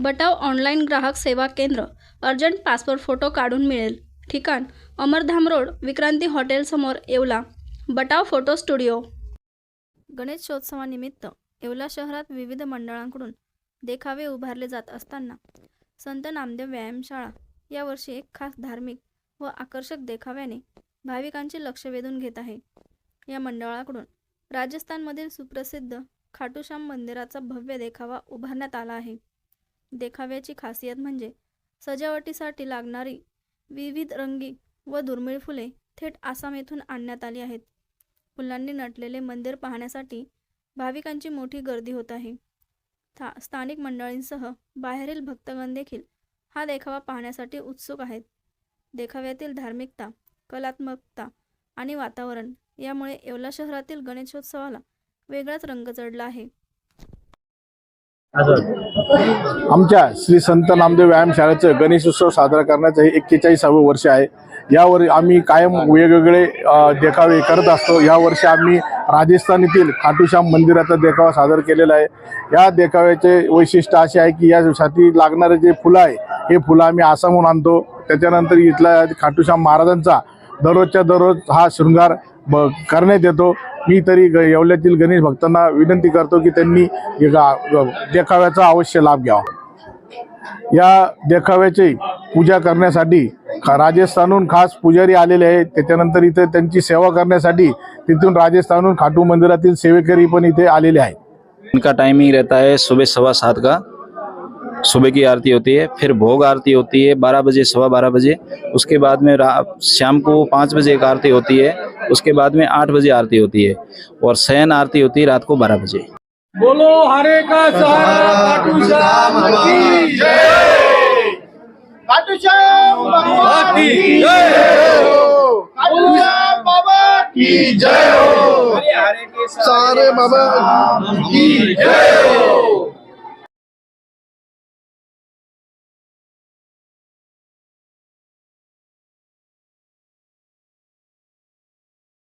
बटाव online ग्राहक सेवा केंद्र अर्जंट पासपोर्ट फोटो काढून मिळेल. ठिकाण अमरधाम रोड विक्रांती हॉटेलसमोर Yeola. Batav photo studio. गणेशोत्सवानिमित्त Yeola शहरात विविध मंडळांकडून देखावे उभारले जात असताना संत नामदेव व्यायामशाळा यावर्षी एक खास धार्मिक व आकर्षक देखाव्याने भाविकांचे लक्ष वेधून घेत आहे. या मंडळाकडून राजस्थानमधील सुप्रसिद्ध खाटूश्याम मंदिराचा भव्य देखावा उभारण्यात आला आहे. देखाव्याची खासियत म्हणजे सजावटीसाठी लागणारी विविध रंगी व दुर्मिळ फुले थेट आसाम येथून आणण्यात आली आहेत. फुलांनी नटलेले मंदिर पाहण्यासाठी भाविकांची मोठी गर्दी होत आहे. था स्थानिक मंडळींसह बाहेरील भक्तगण देखील हा देखावा पाहण्यासाठी उत्सुक आहेत. देखाव्यातील धार्मिकता कलात्मकता आणि वातावरण यामुळे येवला शहरातील गणेशोत्सवाला वेगळाच रंग चढला आहे. आमच्या श्री संत नामदेव व्यायामशाळेचं गणेशोत्सव साजरा करण्याचं हे एक्केचाळीसावं वर्ष आहे. यावर आम्ही कायम वेगवेगळे देखावे करत असतो. या वर्षी आम्ही राजस्थान येथील खाटूश्याम मंदिराचा देखावा सादर केलेला आहे. या देखाव्याचे वैशिष्ट्य असे आहे की यासाठी लागणारे जे फुलं आहे हे फुलं आम्ही आसामहून आणतो. त्याच्यानंतर इथला खाटूश्याम महाराजांचा दररोजच्या दररोज हा शृंगार ब करण्यात येतो. मी तरी ग- येवल्यातील गणेश भक्तांना विनंती करतो की त्यांनी देखाव्याचा अवश्य लाभ घ्यावा. या देखाव्याची पूजा करण्यासाठी खा- राजस्थानहून खास पुजारी आलेले आहेत. त्याच्यानंतर इथे त्यांची सेवा करण्यासाठी तिथून राजस्थानहून खाटू मंदिरातील सेवेकरी पण इथे आलेले आहेत. इनका टाइमिंग रहता है सुबह सवा सात का? सुबह की आरती होती है फिर भोग आरती होती है बारह बजे सवा बारह बजे। उसके बाद में शाम को पाँच बजे एक आरती होती है उसके बाद में आठ बजे आरती होती है और शयन आरती होती है रात को बारह बजे। बोलो हरे का सहारा खाटू श्याम की जय। बाबा की जय। खाटूश्याम बाबा की जय। हो सारे बाबा की जय हो।